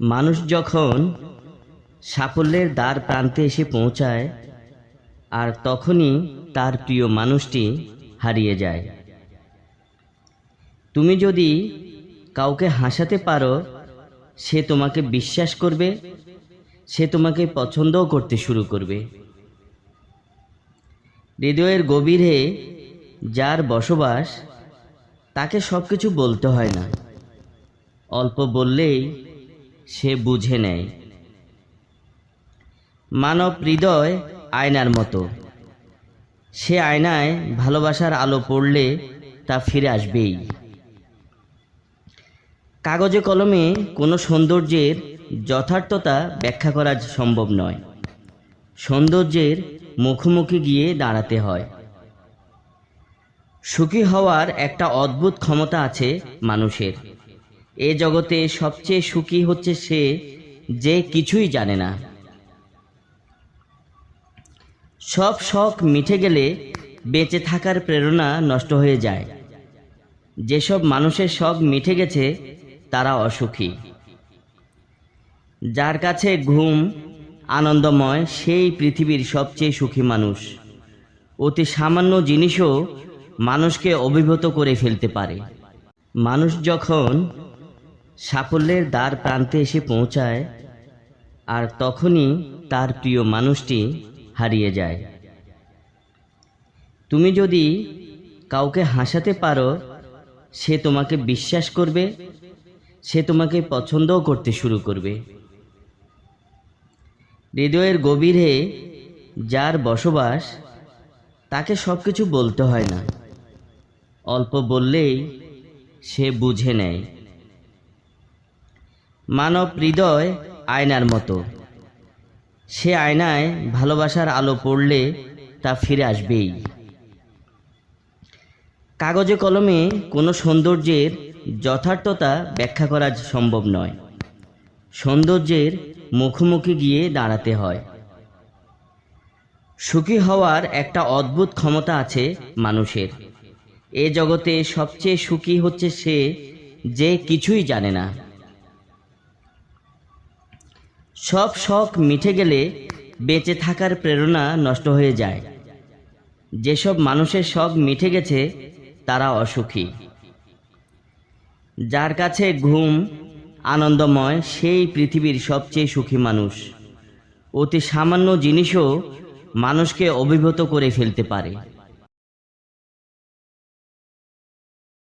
মানুষ যখন সাফল্যের দ্বার প্রান্তে এসে পৌঁছায়, আর তখনই তার প্রিয় মানুষটি হারিয়ে যায়। তুমি যদি কাউকে হাসাতে পারো, সে তোমাকে বিশ্বাস করবে, সে তোমাকে পছন্দও করতে শুরু করবে। হৃদয়ের গভীরে যার বসবাস, তাকে সব কিছু বলতে হয় না। অল্প বললেই সে বুঝে নেয়। মানব হৃদয় আয়নার মতো। সে আয়নায় ভালোবাসার আলো পড়লে তা ফিরে আসবেই। কাগজে কলমে কোনো সৌন্দর্যের যথার্থতা ব্যাখ্যা করা সম্ভব নয়। সৌন্দর্যের মুখোমুখি গিয়ে দাঁড়াতে হয়। সুখী হওয়ার একটা অদ্ভুত ক্ষমতা আছে মানুষের। এ জগতে সবচেয়ে সুখী হচ্ছে সে যে কিছুই জানে না। সব শখ মিটে গেলে বেঁচে থাকার প্রেরণা নষ্ট হয়ে যায়। যেসব মানুষের শখ মিটে গেছে, তারা অসুখী। যার কাছে ঘুম, আনন্দময়, সেই পৃথিবীর সবচেয়ে সুখী মানুষ। অতি সামান্য জিনিসও মানুষকে অভিভূত করে ফেলতে পারে। মানুষ যখন সাফল্যের দ্বার প্রান্তে এসে পৌঁছায় আর তখনই তার প্রিয় মানুষটি হারিয়ে যায়। তুমি যদি কাউকে হাসাতে পারো, সে তোমাকে বিশ্বাস করবে, সে তোমাকে পছন্দও করতে শুরু করবে। হৃদয়ের গভীরে যার বসবাস, তাকে সব কিছু বলতে হয় না। অল্প বললেই সে বুঝে নেয়। মানব হৃদয় আয়নার মতো। সে আয়নায় ভালোবাসার আলো পড়লে তা ফিরে আসবেই। কাগজে কলমে কোনো সৌন্দর্যের যথার্থতা ব্যাখ্যা করা সম্ভব নয়। সৌন্দর্যের মুখোমুখি গিয়ে দাঁড়াতে হয়। সুখী হওয়ার একটা অদ্ভুত ক্ষমতা আছে মানুষের। এ জগতে সবচেয়ে সুখী হচ্ছে সে যে কিছুই জানে না। সব শখ মিটে গেলে বেঁচে থাকার প্রেরণা নষ্ট হয়ে যায়। যেসব মানুষের শখ মিটে গেছে, তারা অসুখী। যার কাছে ঘুম, আনন্দময়, সেই পৃথিবীর সবচেয়ে সুখী মানুষ। অতি সামান্য জিনিসও মানুষকে অভিভূত করে ফেলতে পারে।